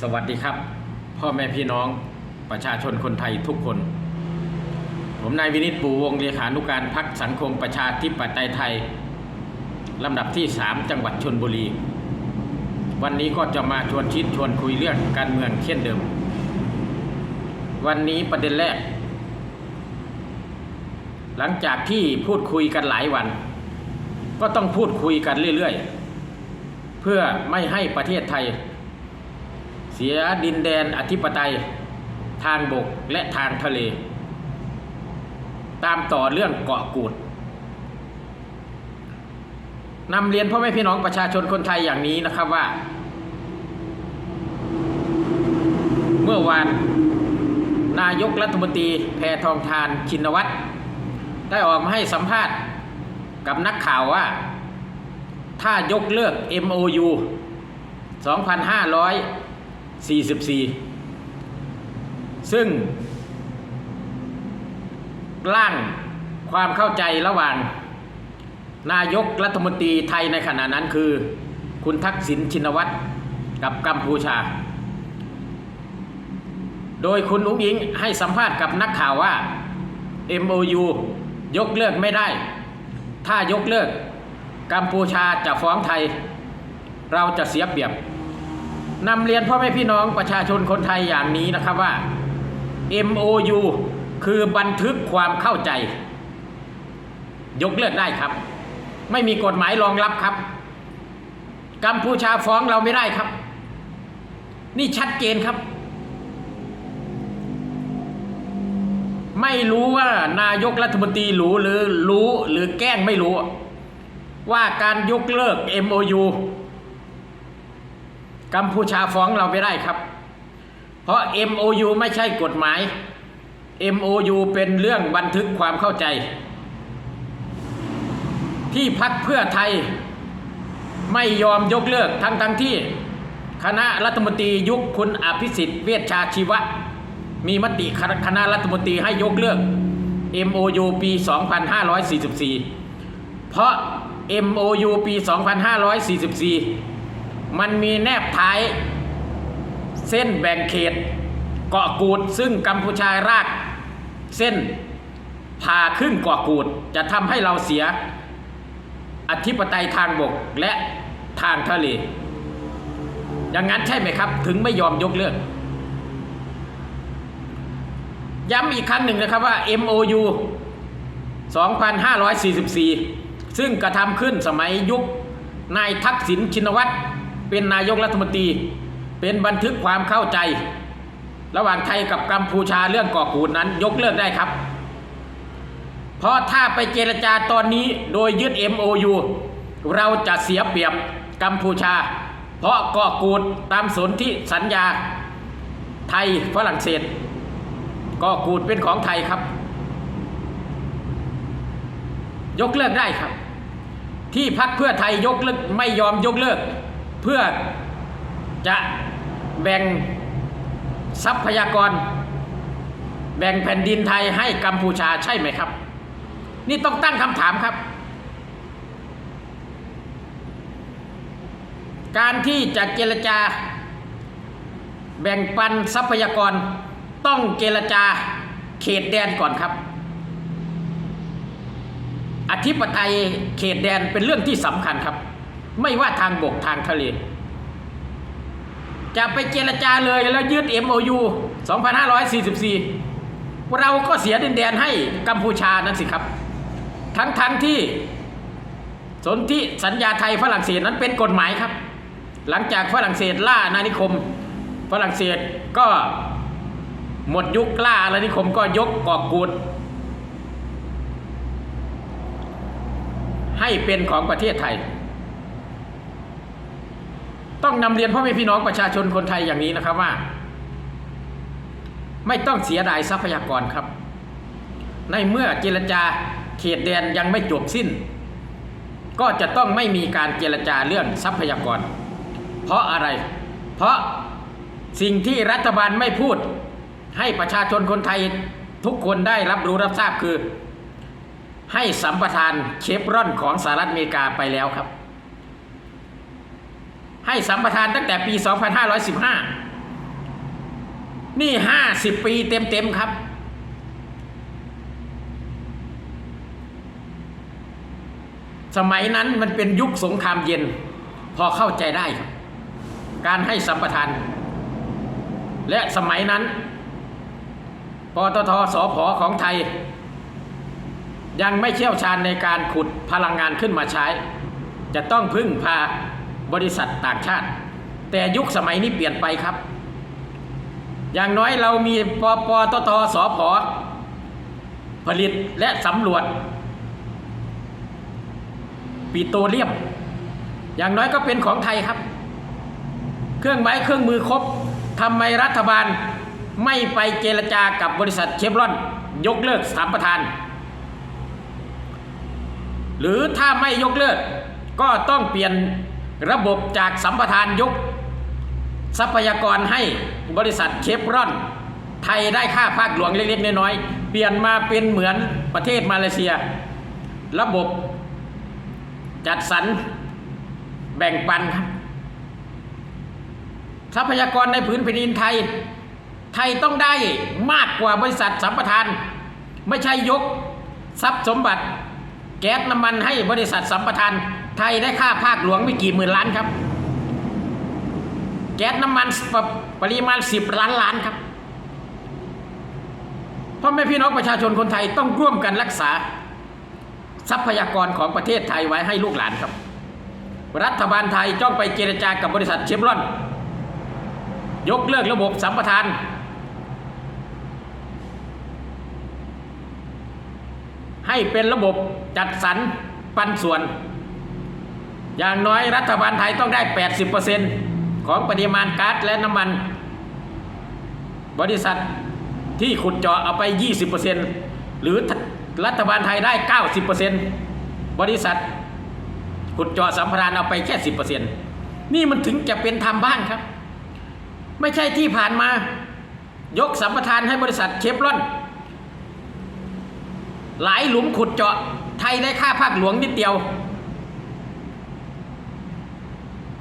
สวัสดีครับ พ่อแม่พี่น้องประชาชนคนไทยทุกคน ผมนายวินิตปูวงเลขานุการพักสังคมประชาธิปไตยไทยลำดับที่ 3 จังหวัดชนบุรี วันนี้ก็จะมาชวนคิดชวนคุยเรื่องการเมืองเช่นเดิม วันนี้ประเด็นแรก หลังจากที่พูดคุยกันหลายวัน ก็ต้องพูดคุยกันเรื่อย ๆ เพื่อไม่ให้ประเทศไทย เสียดินแดนอธิปไตย ทางบกและทางทะเล ตามต่อเรื่องเกาะกูดนำเรียนพ่อแม่พี่น้องประชาชนคนไทยอย่างนี้นะครับว่า เมื่อวานนายกรัฐมนตรีแพทองทานชินวัตร ได้ออกมาให้สัมภาษณ์กับนักข่าวว่า ถ้ายกเลิก MOU 44 ซึ่ง ร่างความเข้าใจระหว่าง นายกรัฐมนตรีไทยในขณะนั้นคือ คุณทักษิณชินวัตรกับกัมพูชา โดยคุณอุ้งอิงให้สัมภาษณ์กับนักข่าวว่า MOU ยกเลิกไม่ได้ ถ้ายกเลิก กัมพูชาจะฟ้องไทย เราจะเสียเปรียบ นำเรียนพ่อแม่พี่น้องประชาชนคนไทยอย่างนี้นะครับว่า MOU คือบันทึกความเข้าใจ ยกเลิกได้ครับ ไม่มีกฎหมายรองรับครับ กัมพูชาฟ้องเราไม่ได้ครับ นี่ชัดเจนครับ ไม่รู้ว่านายกรัฐมนตรีรู้หรือรู้หรือแกล้งไม่รู้ ว่าการยกเลิก MOU กัมพูชาฟ้องเราไม่ได้ครับ เพราะ MOU ไม่ใช่กฎหมาย MOU เป็นเรื่องบันทึกความเข้าใจ ที่พักเพื่อไทยไม่ยอมยกเลิกทั้งทั้งที่ คณะรัฐมนตรียุคคุณอภิสิทธิ์เวชชาชีวะ มีมติคณะรัฐมนตรีให้ยกเลิก MOU ปี 2544 เพราะ MOU ปี 2544 มันมีแนบท้าย เส้นแบ่งเขต เกาะกูด ซึ่งกัมพูชาราก เส้นพาขึ้นเกาะกูด จะทำให้เราเสีย อธิปไตยทางบกและทางทะเลอย่างนั้นใช่ไหมครับ ถึงไม่ยอมยกเลิกย้ำอีกครั้งหนึ่งนะครับว่า MOU 2544 ซึ่งกระทำขึ้นสมัยยุคนายทักษิณชินวัตร เป็นนายกรัฐมนตรี เป็นบันทึกความเข้าใจ ระหว่างไทยกับกัมพูชาเรื่องก่อกูดนั้น ยกเลิกได้ครับ เพราะถ้าไปเจรจาตอนนี้โดยยึด MOU เราจะเสียเปรียบกัมพูชา เพราะก่อกูดตามสนธิสัญญา ไทยฝรั่งเศสก็กูดเป็นของไทยครับ ยกเลิกได้ครับที่พักเพื่อไทยยกเลิกไม่ยอมยกเลิก เพื่อจะแบ่งทรัพยากร แบ่งแผ่นดินไทยให้กัมพูชาใช่ไหมครับ นี่ต้องตั้งคำถามครับ การที่จะเจรจา แบ่งปันทรัพยากรต้องเจรจาเขตแดนก่อนครับ อธิปไตยเขตแดนเป็นเรื่องที่สำคัญครับ ไม่ว่าทางบกทางทะเล จะไปเจรจาเลยแล้วยืด MOU 2544 เราก็เสียดินแดนให้กัมพูชานั่นสิครับ ทั้งทั้งที่สนธิสัญญาไทยฝรั่งเศสนั้นเป็นกฎหมายครับ หลังจากฝรั่งเศสล่าอาณานิคม ฝรั่งเศสก็หมดยุคล่าอาณานิคมก็ยกเกาะกูดให้เป็นของประเทศไทย ต้องนำเรียนพ่อแม่พี่น้องประชาชนคนไทยอย่างนี้นะครับว่า ไม่ต้องเสียดายทรัพยากรครับ ในเมื่อเจรจาเขตแดนยังไม่จบสิ้น ก็จะต้องไม่มีการเจรจาเรื่องทรัพยากร เพราะอะไร เพราะสิ่งที่รัฐบาลไม่พูด ให้ประชาชนคนไทยทุกคนได้รับรู้รับทราบคือ ให้สัมปทานเชฟรอนของสหรัฐอเมริกาไปแล้วครับ ให้สัมปทานตั้งแต่ปี 2515 นี่ห้าสิบปีเต็มๆครับ สมัยนั้นมันเป็นยุคสงครามเย็น พอเข้าใจได้ครับ การให้สัมปทาน และสมัยนั้นปตทสอพอของไทย ยังไม่เชี่ยวชาญในการขุดพลังงานขึ้นมาใช้ จะต้องพึ่งพา บริษัทต่างชาติ แต่ยุคสมัยนี้เปลี่ยนไปครับ อย่างน้อยเรามีปปตทสอพอผลิตและสำรวจ ปิโตรเลียม อย่างน้อยก็เป็นของไทยครับ เครื่องไม้เครื่องมือครบทำไมรัฐบาลไม่ไปเจรจากับบริษัทเชฟรอน ยกเลิกสัมประทาน หรือถ้าไม่ยกเลิก ก็ต้องเปลี่ยน ระบบจากสัมปทานยก ทรัพยากรให้บริษัทเชฟรอน ไทยได้ค่าภาคหลวงเล็กๆน้อยๆเปลี่ยนมาเป็นเหมือนประเทศมาเลเซีย ระบบจัดสรรแบ่งปันครับทรัพยากรในผืนแผ่นดินไทย ไทยต้องได้มากกว่าบริษัทสัมปทาน ไม่ใช่ยก ทรัพย์สมบัติ แก๊สน้ำมันให้บริษัทสัมปทาน ไทยได้ค่าภาคหลวงไม่กี่หมื่นล้านครับ แก๊สน้ำมันปปริมาณสิบล้านล้านครับพ่อแม่พี่น้องประชาชนคนไทยต้องร่วมกันรักษา ทรัพยากรของประเทศไทยไว้ให้ลูกหลานครับ รัฐบาลไทยจ้องไปเจรจากับบริษัทเชฟรอน ยกเลิกระบบสัมปทาน ให้เป็นระบบจัดสรรปันส่วน อย่างน้อยรัฐบาลไทยต้องได้ 80%ของปริมาณก๊าซและน้ำมัน บริษัทที่ขุดเจาะเอาไป 20%หรือรัฐบาลไทยได้ 90%บริษัทขุดเจาะสัมปทานเอาไปแค่ 10%นี่มันถึงจะเป็นธรรมบ้างครับ ไม่ใช่ที่ผ่านมายกสัมปทานให้บริษัทเชฟรอน หลายหลุมขุดเจาะไทยได้ค่าภาคหลวงนิดเดียว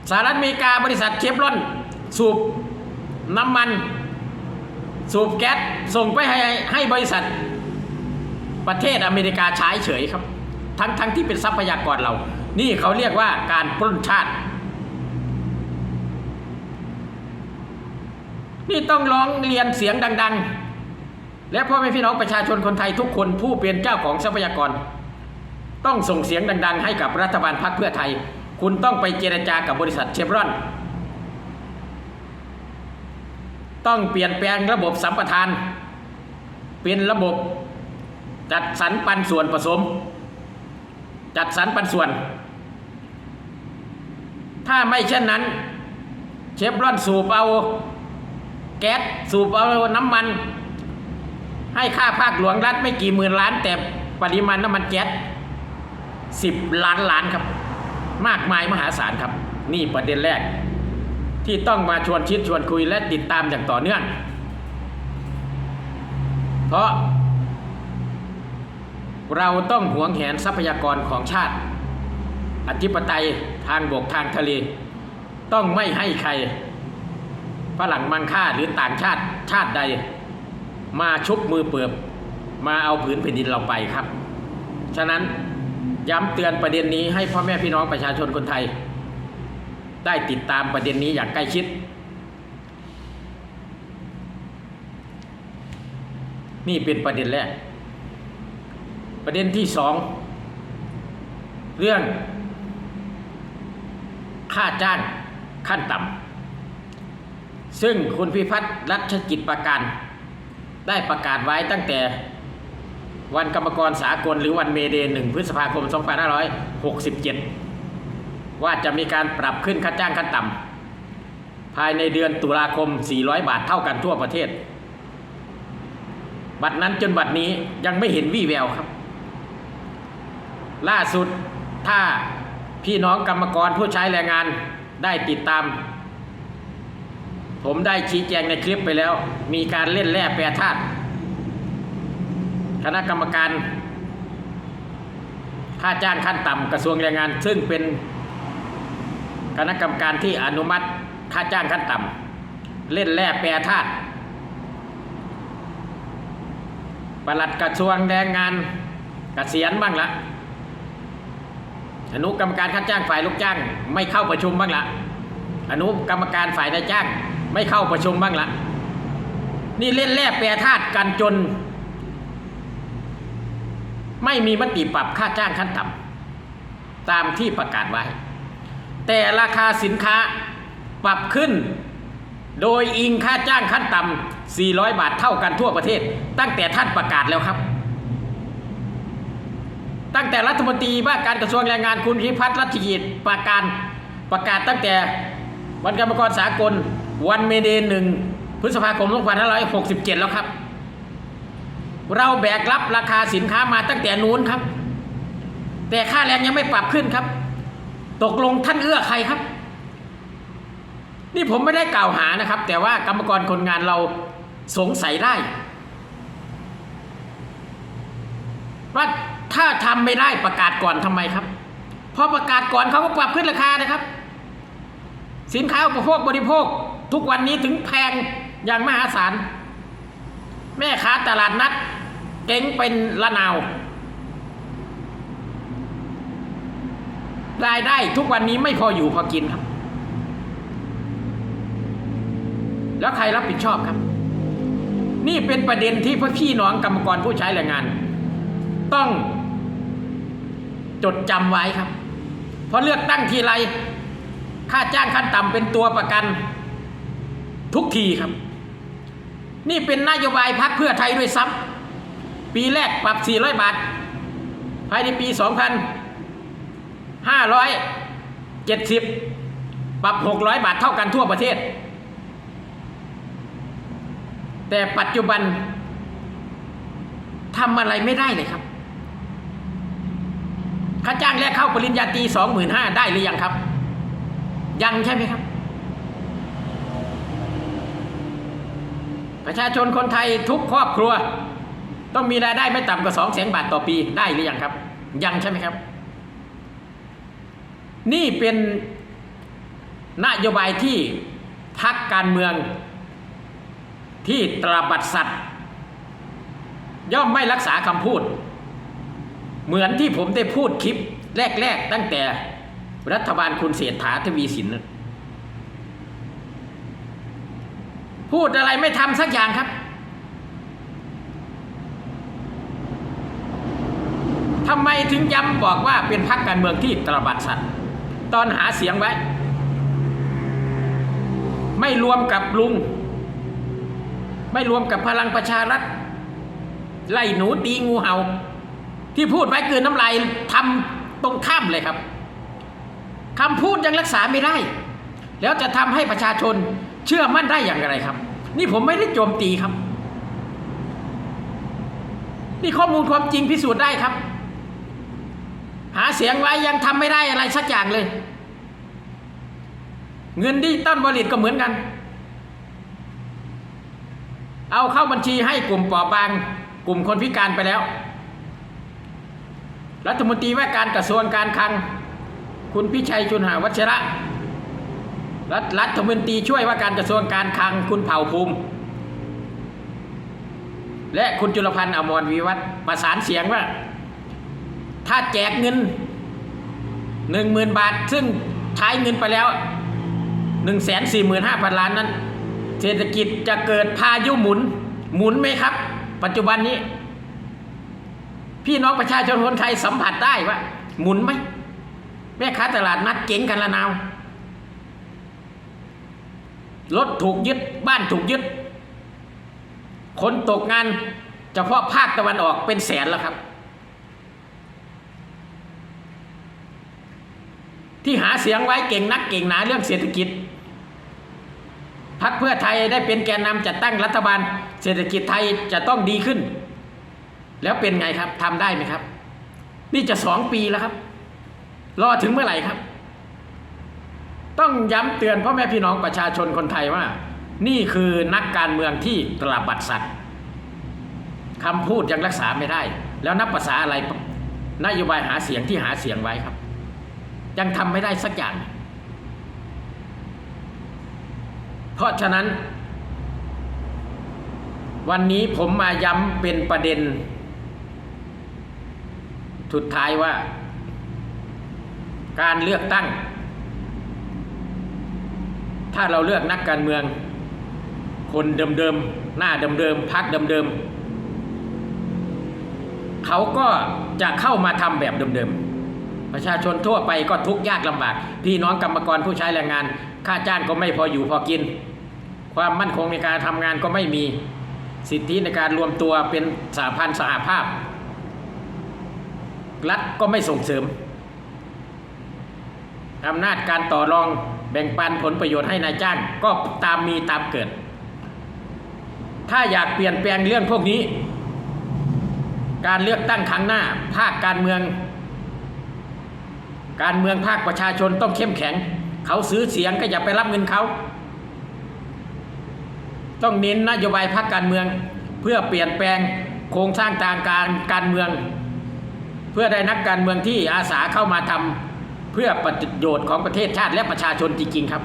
สหรัฐอเมริกาบริษัทเชฟรอน สูบน้ำมัน สูบแก๊สส่งไปให้ให้บริษัท ประเทศอเมริกาใช้เฉยครับ ทั้งทั้งที่เป็นทรัพยากรเรา นี่เขาเรียกว่าการปล้นชาติ นี่ต้องร้องเรียนเสียงดัง ๆ และพ่อแม่พี่น้องประชาชนคนไทยทุกคนผู้เป็นเจ้าของทรัพยากร ต้องส่งเสียงดัง ๆ ให้กับรัฐบาลพรรคเพื่อไทย คุณต้องไปเจรจากับบริษัทเชฟรอน ต้องเปลี่ยนแปลงระบบสัมปทาน เป็นระบบจัดสรรปันส่วนผสม จัดสรรปันส่วน ถ้าไม่เช่นนั้น เชฟรอนสูบเอาแก๊สสูบเอาน้ำมัน ให้ค่าภาคหลวงรัฐไม่กี่หมื่นล้าน แต่ปริมาณน้ำมันแก๊สสิบล้านล้านครับ มากมายมหาศาลครับ นี่ประเด็นแรก ที่ต้องมาชวนชิดชวนคุยและติดตามอย่างต่อเนื่อง เพราะ เราต้องหวงแหนทรัพยากรของชาติ อธิปไตยทางบกทางทะเล ต้องไม่ให้ใครฝรั่งมังค่าหรือต่างชาติชาติใด มาชุบมือเปิบ มาเอาผืนแผ่นดินเราไปครับ ฉะนั้น ย้ำเตือนประเด็นนี้ให้พ่อแม่พี่น้องประชาชนคนไทย ได้ติดตามประเด็นนี้อย่างใกล้ชิด นี่เป็นประเด็นแรก ประเด็นที่สองเรื่อง ค่าจ้างขั้นต่ำซึ่งคุณพิพัฒน์รัชกิจประการได้ประกาศไว้ตั้งแต่ วันกรรมกรสากลหรือวันเมเดย์1พฤษภาคม 2567 ว่าจะมีการปรับขึ้นค่าจ้างขั้นต่ำภายในเดือนตุลาคม 400 บาทเท่ากันทั่วประเทศ บัตรนั้นจนบัตรนี้ยังไม่เห็นวี่แววครับ ล่าสุดถ้าพี่น้องกรรมกรผู้ใช้แรงงานได้ติดตาม ผมได้ชี้แจงในคลิปไปแล้ว มีการเล่นแร่แปรธาตุ คณะกรรมการค่าจ้างขั้นต่ำกระทรวงแรงงาน ซึ่งเป็นคณะกรรมการที่อนุมัติค่าจ้างขั้นต่ำเล่นแร่แปรธาตุปลัดกระทรวงแรงงานกเกษียณบ้างละอนุกรรมการค่าจ้างฝ่ายลูกจ้าง ไม่เข้าประชุมบ้างละอนุกรรมการฝ่ายนายจ้าง ไม่เข้าประชุมบ้างละนี่เล่นแร่แปรธาตุกันจน ไม่มีมติปรับค่าจ้างขั้นต่ำตามที่ประกาศไว้ แต่ราคาสินค้าปรับขึ้น โดยอิงค่าจ้างขั้นต่ำ400 บาทเท่ากันทั่วประเทศ ตั้งแต่ท่านประกาศแล้วครับ ตั้งแต่รัฐมนตรีว่าการกระทรวงแรงงานคุณพิพัฒน์รัชกิจประการประกาศตั้งแต่วันกรรมกรสากล วันเมเดย์หนึ่งพฤษภาคม 2567 แล้วครับ เราแบกรับราคาสินค้ามาตั้งแต่นู้นครับ แต่ค่าแรงยังไม่ปรับขึ้นครับ ตกลงท่านเอื้อใครครับ นี่ผมไม่ได้กล่าวหานะครับ แต่ว่ากรรมกรคนงานเราสงสัยได้ ว่าถ้าทำไม่ได้ประกาศก่อนทำไมครับพอประกาศก่อนเขาก็ปรับขึ้นราคานะครับ สินค้าอุปโภคบริโภค ทุกวันนี้ถึงแพงอย่างมหาศาลแม่ค้าตลาดนัด เก่งเป็นละนาว รายได้ทุกวันนี้ไม่พออยู่พอกินครับ แล้วใครรับผิดชอบครับ นี่เป็นประเด็นที่พ่อพี่น้องกรรมกรผู้ใช้แรงงาน ต้องจดจำไว้ครับ เพราะเลือกตั้งทีไรค่าจ้างขั้นต่ำเป็นตัวประกันทุกทีครับ นี่เป็นนโยบายพักเพื่อไทยด้วยซ้ำ ปีแรกปรับ 400 บาท ภายในปี 2570 ปรับ 600 บาทเท่ากันทั่วประเทศ แต่ปัจจุบันทำอะไรไม่ได้เลยครับ ค่าจ้างแรกเข้าปริญญาตรีสองหมื่นห้าได้หรือยังครับ ยังใช่ไหมครับ ประชาชนคนไทยทุกครอบครัว ต้องมีรายได้ไม่ต่ำกว่าสองแสนบาทต่อปีได้หรือยังครับ ยังใช่ไหมครับ นี่เป็นนโยบายที่พักการเมือง ที่ตราบัดสัตว์ ย่อมไม่รักษาคำพูด เหมือนที่ผมได้พูดคลิปแรก ๆ ตั้งแต่รัฐบาลคุณเศรษฐาทวีสิน พูดอะไรไม่ทำสักอย่างครับ ทำไมถึงย้ำบอกว่าเป็นพรรคการเมืองที่ตระบัดสัตว์ตอนหาเสียงไว้ ไม่รวมกับลุง ไม่รวมกับพลังประชารัฐไล่หนูตีงูเห่า ที่พูดไว้คือน้ำลายทำตรงข้ามเลยครับคำพูดยังรักษาไม่ได้ แล้วจะทำให้ประชาชนเชื่อมั่นได้อย่างไรครับ นี่ผมไม่ได้โจมตีครับ นี่ข้อมูลความจริงพิสูจน์ได้ครับ หาเสียงไว้ยังทำไม่ได้อะไรสักอย่างเลย เงินดิจิตอลบริตก็เหมือนกัน เอาเข้าบัญชีให้กลุ่มปราะบาง กลุ่มคนพิการไปแล้ว รัฐมนตรีว่าการกระทรวงการคลัง คุณพิชัยชุนหาวัชระรัฐรัฐมนตรีช่วยว่าการกระทรวงการคลังคุณเผ่าภูมิ และคุณจุลพันธ์อมรวิวัฒน์ประสานเสียงว่า ถ้าแจกเงินหนึ่งหมื่นบาท ซึ่งใช้เงินไปแล้วหนึ่งแสนสี่หมื่นห้าพันล้านนั้น เศรษฐกิจจะเกิดพายุหมุน หมุนไหมครับ ปัจจุบันนี้ พี่น้องประชาชนคนไทยสัมผัสได้ว่า หมุนไหมแม่ค้าตลาดนัดเก๋งกันละนาวรถถูกยึดบ้านถูกยึด คนตกงานเฉพาะภาคตะวันออกเป็นแสนแล้วครับ ที่หาเสียงไว้เก่งนักเก่งหนาเรื่องเศรษฐกิจพักเพื่อไทยได้เป็นแกนนำจัดตั้งรัฐบาล เศรษฐกิจไทยจะต้องดีขึ้น แล้วเป็นไงครับทำได้ไหมครับ นี่จะสองปีแล้วครับ รอถึงเมื่อไหร่ครับ ต้องย้ำเตือนพ่อแม่พี่น้องประชาชนคนไทยว่า นี่คือนักการเมืองที่ตระบัดสัตว์คำพูดยังรักษาไม่ได้ แล้วนับภาษาอะไรนโยบายหาเสียงที่หาเสียงไว้ครับ ยังทำไม่ได้สักอย่าง เพราะฉะนั้น วันนี้ผมมาย้ำเป็นประเด็น สุดท้ายว่า การเลือกตั้ง ถ้าเราเลือกนักการเมือง คนเดิมๆ หน้าเดิมๆพักเดิมๆเขาก็จะเข้ามาทำแบบเดิมๆ ประชาชนทั่วไปก็ทุกข์ยากลำบาก พี่น้องกรรมกรผู้ใช้แรงงาน ค่าจ้างก็ไม่พออยู่พอกิน ความมั่นคงในการทำงานก็ไม่มีสิทธิในการรวมตัวเป็นสหพันธ์สหภาพ รัฐก็ไม่ส่งเสริมอำนาจการต่อรองแบ่งปันผลประโยชน์ให้นายจ้างก็ตามมีตามเกิด ถ้าอยากเปลี่ยนแปลงเรื่องพวกนี้ การเลือกตั้งครั้งหน้า ภาคการเมือง การเมืองภาคประชาชนต้องเข้มแข็ง เขาซื้อเสียงก็อย่าไปรับเงินเขา ต้องเน้นนโยบายพรรคการเมือง เพื่อเปลี่ยนแปลงโครงสร้างทางการการเมือง เพื่อได้นักการเมืองที่อาสาเข้ามาทำเพื่อประโยชน์ของประเทศชาติและประชาชนจริงๆครับ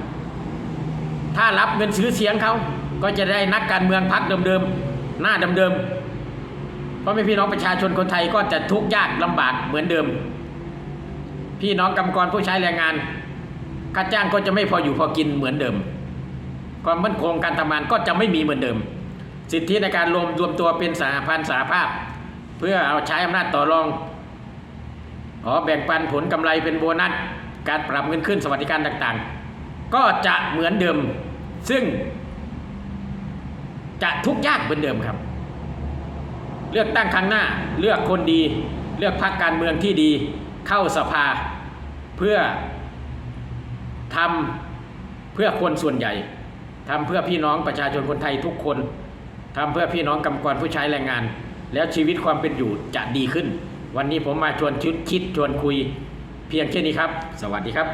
ถ้ารับเงินซื้อเสียงเขาก็จะได้นักการเมืองพรรคเดิมๆหน้าเดิมๆเพราะไม่พี่น้องประชาชนคนไทยก็จะทุกข์ยากลำบากเหมือนเดิม พี่น้องกรรมกรผู้ใช้แรงงานค่าจ้างก็จะไม่พออยู่พอกินเหมือนเดิม ความมั่นคงการทำงานก็จะไม่มีเหมือนเดิม สิทธิในการรวมรวมตัวเป็นสหพันธ์สหภาพ เพื่อเอาใช้อำนาจต่อรองขอแบ่งปันผลกำไรเป็นโบนัสการปรับเงินขึ้นสวัสดิการต่างๆ ก็จะเหมือนเดิม ซึ่ง จะทุกข์ยากเหมือนเดิมครับ เลือกตั้งครั้งหน้าเลือกคนดี เลือกพรรคการเมืองที่ดีเข้าสภา เพื่อทำเพื่อคนส่วนใหญ่ทำเพื่อพี่น้องประชาชนคนไทยทุกคนทำเพื่อพี่น้องกำกรผู้ใช้แรงงาน แล้วชีวิตความเป็นอยู่จะดีขึ้น วันนี้ผมมาชวนชุดคิดชวนคุยเพียงแค่นี้ครับ สวัสดีครับ